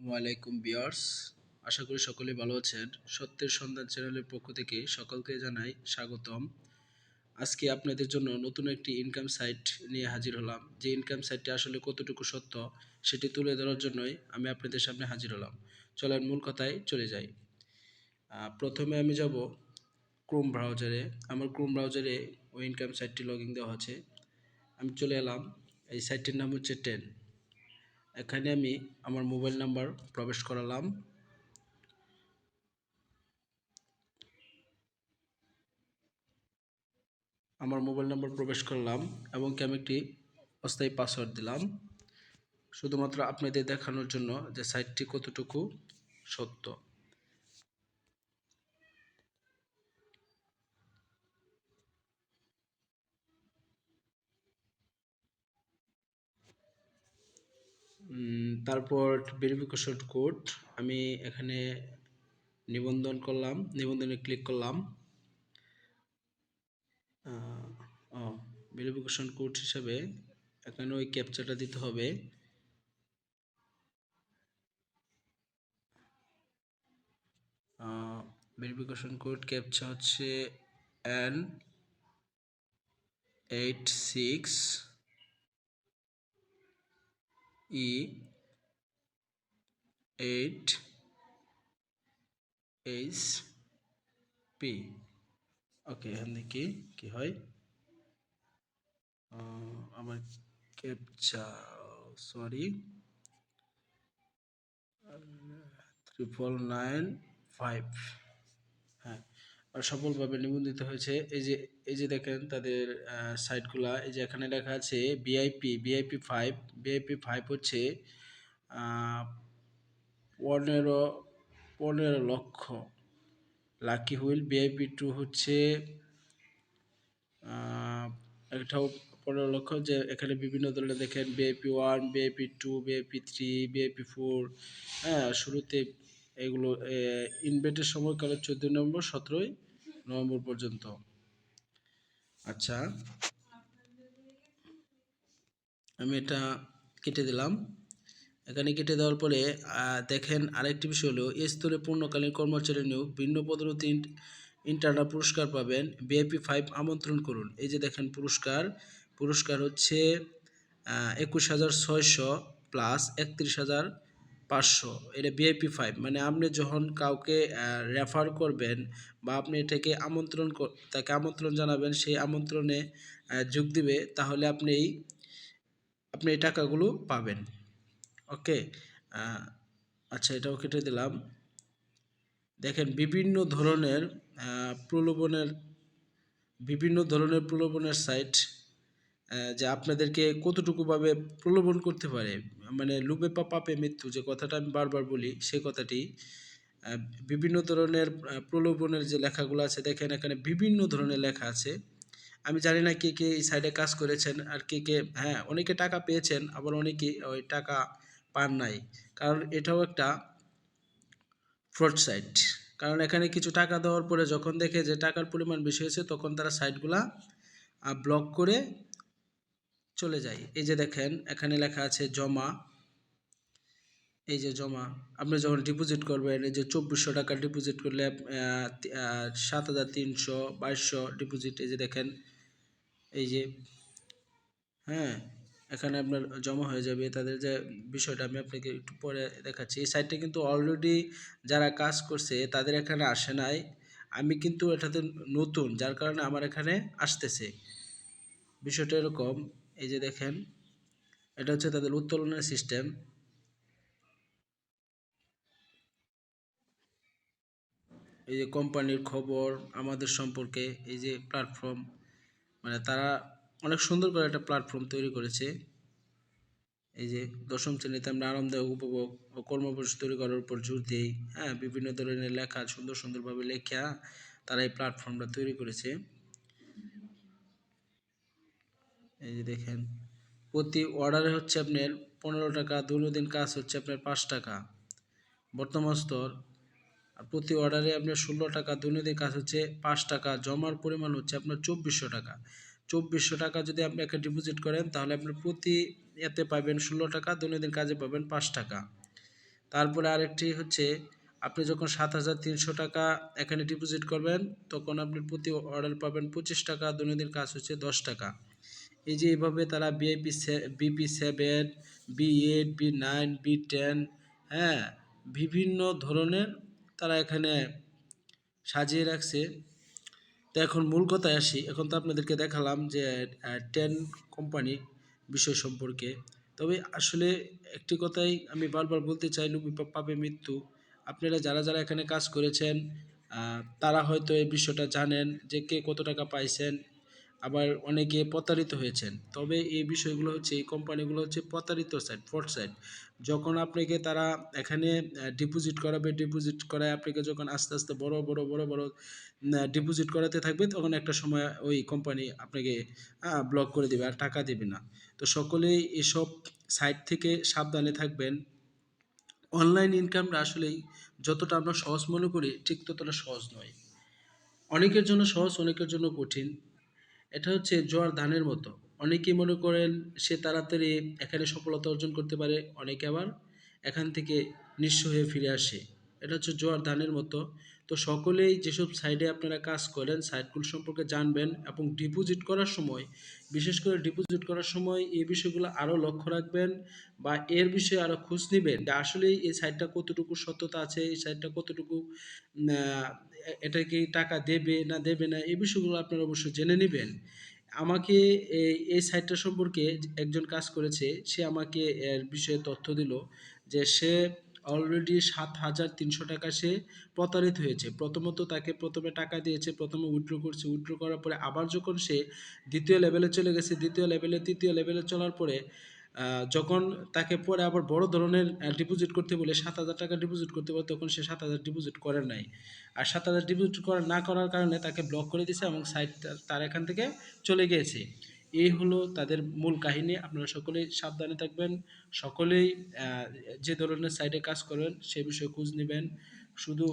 আসসালামু আলাইকুম বিয়ার্স আশা করি সকলে ভালো আছেন। সত্যের সন্ধান চ্যানেলের পক্ষ থেকে সকলকে জানাই স্বাগতম। আজকে আপনাদের জন্য নতুন একটি ইনকাম সাইট নিয়ে হাজির হলাম। যে ইনকাম সাইটটি আসলে কতটুকু সত্য, সেটি তুলে ধরার জন্যই আমি আপনাদের সামনে হাজির হলাম। চলেন মূল কথায় চলে যাই। প্রথমে আমি যাব ক্রোম ব্রাউজারে আমার ক্রোম ব্রাউজারে ওই ইনকাম সাইটটি লগ ইন দেওয়া আছে। আমি চলে এলাম। এই সাইটটির নাম হচ্ছে টেন এখানে আমি আমার মোবাইল নাম্বার প্রবেশ করালাম। আমার মোবাইল নাম্বার প্রবেশ করলাম এবং কি আমি একটি অস্থায়ী পাসওয়ার্ড দিলাম। শুধুমাত্র আপনাদের দেখানোর জন্য যে সাইটটি কতটুকু সত্য। তারপর ভেরিফিকেশন কোড আমি এখানে নিবন্ধন করলাম, নিবন্ধনে ক্লিক করলাম। ভেরিফিকেশন কোড হিসাবে এখানে ওই ক্যাপচাটা দিতে হবে। ভেরিফিকেশন কোড ক্যাপচা হচ্ছে N eight six E eight H P. Okay, এখান থেকে কি হয়? আমার captcha sorry. Triple nine five সফলভাবে নিবন্ধিত হয়েছে। এই যে এই যে দেখেন তাদের সাইটগুলা এই যে এখানে লেখা আছে BIP BIP five BIP five হচ্ছে পনেরো পনেরো লক্ষ লাকি হুইল বিআইপি টু হচ্ছে একটাও পনেরো লক্ষ যে এখানে বিভিন্ন ধরনের দেখেন BIP one BIP two BIP three BIP four হ্যাঁ শুরুতে এগুলো ইনভেটের সময়কাল চোদ্দ নভেম্বর, সতেরোই নভেম্বর পর্যন্ত। আচ্ছা আমি এটা কেটে দিলাম। এখানে কেটে দেওয়ার পরে দেখেন আরেকটি বিষয় হলো এই স্তরে পূর্ণকালীন কর্মচারী নিয়োগ, ভিন্ন পদ্ধতি ইন্টারনাল পুরস্কার পাবেন। বিআইপি ফাইভ আমন্ত্রণ করুন। এই যে দেখেন পুরস্কার পুরস্কার হচ্ছে একুশ হাজার ছয়শো প্লাস একত্রিশ হাজার পাঁচশো, এটা ভিআইপি ফাইভ মানে আপনি যখন কাউকে রেফার করবেন বা আপনি এটাকে আমন্ত্রণ তাকে আমন্ত্রণ জানাবেন, সেই আমন্ত্রণে যোগ দিবে, তাহলে আপনি এই আপনি এই টাকাগুলো পাবেন। ওকে আচ্ছা এটাও কেটে দিলাম। দেখেন, বিভিন্ন ধরনের প্রলোভনের, বিভিন্ন ধরনের প্রলোভনের সাইট যে আপনাদেরকে কতটুকুভাবে প্রলোভন করতে পারে মানে লুপে পা, পাপে মৃত্যু যে কথাটা আমি বারবার বলি সেই কথাটি বিভিন্ন ধরনের প্রলোভনের যে লেখাগুলো আছে, দেখেন এখানে বিভিন্ন ধরনের লেখা আছে। আমি জানি না কে কে এই সাইডে কাজ করেছেন আর কে কে হ্যাঁ অনেকে টাকা পেয়েছেন, আবার অনেকে ওই টাকা পান নাই। কারণ এটাও একটা ফ্রড সাইট কারণ এখানে কিছু টাকা দেওয়ার পরে যখন দেখে যে টাকার পরিমাণ বেশি হয়েছে, তখন তারা সাইটগুলা ব্লক করে চলে যাই। এই যে দেখেন, এখানে লেখা আছে জমা। এই যে জমা, আপনি যখন ডিপোজিট করবেন, এই যে চব্বিশশো টাকা ডিপোজিট করলে সাত হাজার তিনশো বাইশশো ডিপোজিট এই যে দেখেন, এই যে হ্যাঁ এখানে আপনার জমা হয়ে যাবে। তাদের যে বিষয়টা আমি আপনাকে একটু পরে দেখাচ্ছি। এই সাইটটা কিন্তু অলরেডি যারা কাজ করছে, তাদের এখানে আসে নাই। আমি কিন্তু এটাতে নতুন, যার কারণে আমার এখানে আসতেছে। বিষয়টা এরকম এই যে দেখেন, এটা হচ্ছে তাদের উত্তোলনের সিস্টেম এই যে কোম্পানির খবর, আমাদের সম্পর্কে, এই যে প্ল্যাটফর্ম মানে তারা অনেক সুন্দর করে একটা প্ল্যাটফর্ম তৈরি করেছে। এই যে দশম শ্রেণীতে আমরা আরামদায়ক উপভোগ ও কর্মপরিবেশ তৈরি করার উপর জোর দিই। হ্যাঁ বিভিন্ন ধরনের লেখা সুন্দর সুন্দরভাবে লেখা তারা এই প্ল্যাটফর্মটা তৈরি করেছে। এই যে দেখেন, প্রতি অর্ডারে হচ্ছে আপনার পনেরো টাকা, দৈনন্দিন কাজ হচ্ছে আপনার পাঁচ টাকা। বর্তমান স্তর আর প্রতি অর্ডারে আপনার ষোলো টাকা, দৈনন্দিন কাজ হচ্ছে পাঁচ টাকা, জমার পরিমাণ হচ্ছে আপনার চব্বিশশো টাকা। চব্বিশশো টাকা যদি আপনি একটা ডিপোজিট করেন, তাহলে আপনি প্রতি এতে পাবেন ষোলো টাকা, দৈনন্দিন কাজে পাবেন পাঁচ টাকা। তারপরে আরেকটি হচ্ছে, আপনি যখন সাত হাজার তিনশো টাকা এখানে ডিপোজিট করবেন, তখন আপনি প্রতি অর্ডার পাবেন পঁচিশ টাকা, দৈনন্দিন কাজ হচ্ছে দশ টাকা। এই যে এইভাবে তারা BIP BP seven B eight B nine B ten হ্যাঁ বিভিন্ন ধরনের তারা এখানে সাজিয়ে রাখছে। তো এখন মূল কথায় আসি। এখন তো আপনাদেরকে দেখালাম যে টেন কোম্পানি বিষয় সম্পর্কে। তবে আসলে একটি কথাই আমি বারবার বলতে চাই লুবি পা- পাবে মৃত্যু। আপনারা যারা যারা এখানে কাজ করেছেন তারা হয়তো এই বিষয়টা জানেন যে কে কত টাকা পাইছেন আবার অনেকে প্রতারিত হয়েছেন। তবে এই বিষয়গুলো হচ্ছে, এই কোম্পানিগুলো হচ্ছে প্রতারিত সাইট ফ্রড সাইট যখন আপনাকে তারা এখানে ডিপোজিট করাবে ডিপোজিট করায় আপনাকে যখন আস্তে আস্তে বড় বড় বড় বড় ডিপোজিট করাতে থাকবে, তখন একটা সময় ওই কোম্পানি আপনাকে ব্লক করে দেবে আর টাকা দেবে না। তো সকলেই এসব সাইট থেকে সাবধানে থাকবেন। অনলাইন ইনকামটা আসলেই যতটা আমরা সহজ মনে করি, ঠিক ততটা সহজ নয়। অনেকের জন্য সহজ, অনেকের জন্য কঠিন। এটা হচ্ছে জোয়ার ধানের মতো। অনেকেই মনে করেন সে তাড়াতাড়ি এখানে সফলতা অর্জন করতে পারে, অনেকে আবার এখান থেকে নিঃস্ব হয়ে ফিরে আসে। এটা হচ্ছে জোয়ার ধানের মতো। তো সকলেই যেসব সাইডে আপনারা কাজ করেন সাইটগুলো সম্পর্কে জানবেন এবং ডিপোজিট করার সময় বিশেষ করে ডিপোজিট করার সময় এই বিষয়গুলো আরও লক্ষ্য রাখবেন বা এর বিষয়ে আরও খোঁজ নেবেন যে আসলে এই সাইটটা কতটুকু সত্যতা আছে এই সাইটটা কতটুকু উম, আহ, এ- এটা কি টাকা দেবে না দেবে না এই বিষয়গুলো আপনারা অবশ্যই জেনে নেবেন। আমাকে এই এই সাইটটা সম্পর্কে একজন কাজ করেছে সে আমাকে এর বিষয়ে তথ্য দিল যে সে অলরেডি সাত হাজার তিনশো টাকা সে প্রতারিত হয়েছে। প্রথমত তাকে প্রথমে টাকা দিয়েছে, প্রথমে উইথড্র করছে। উইথড্র করার পরে আবার যখন সে দ্বিতীয় লেভেলে চলে গেছে, দ্বিতীয় লেভেলে তৃতীয় লেভেলে চলার পরে যখন তাকে পরে আবার বড় ধরনের ডিপোজিট করতে বলে, সাত হাজার টাকা ডিপোজিট করতে বলে, তখন সে সাত হাজার ডিপোজিট করে নাই। আর সাত হাজার ডিপোজিট করা, না করার কারণে তাকে ব্লক করে দিয়েছে এবং সাইট তার এখান থেকে চলে গিয়েছে। এই হলো তাদের মূল কাহিনী। আপনারা সকলেই সাবধানে থাকবেন। সকলেই যে ধরনের সাইটে কাজ করেন, সে বিষয়ে খোঁজ নেবেন। শুধু